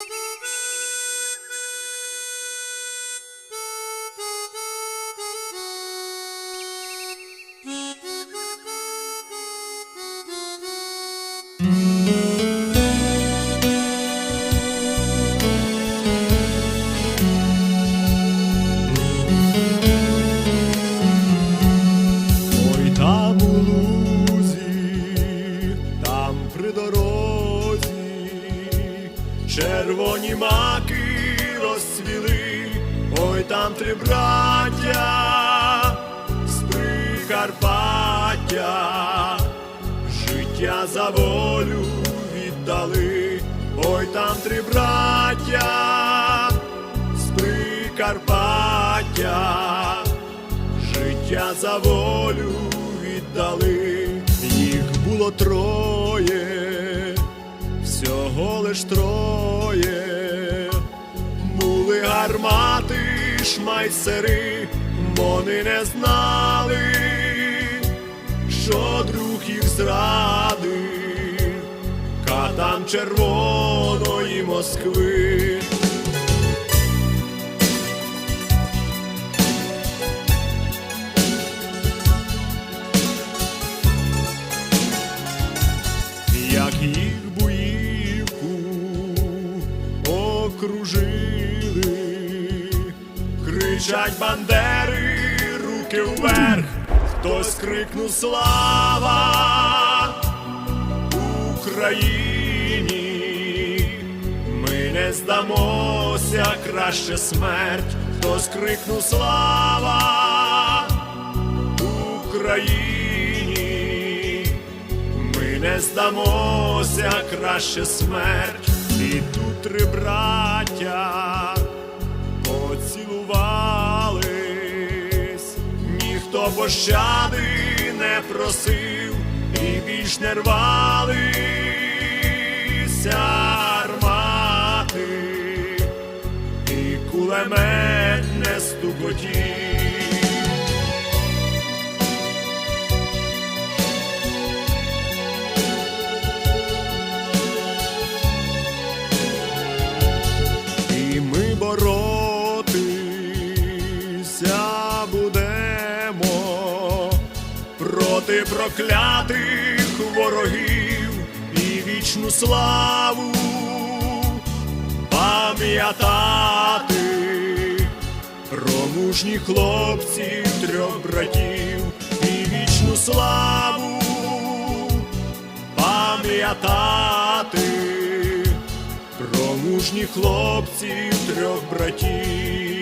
Ой, червоні маки розцвіли, ой, там три браття з Прикарпаття, життя за волю віддали, ой, там три браття з Прикарпаття. Життя за волю віддали, їх було троє, всього лиш троє, шмайсери, вони не знали, що друг їх зрадив, катам червоної Москви. як їх буївку окружили, кричать бандери, руки вверх, хтось крикнув слава Україні, ми не здамося, краще смерть, хтось крикнув слава Україні, ми не здамося, краще смерть, і тут три браття пощади не просив і більш не рвалися армати, і кулемет не стукотів. Проти проклятих ворогів і вічну славу пам'ятати про мужніх хлопців трьох братів і вічну славу пам'ятати про мужніх хлопців трьох братів.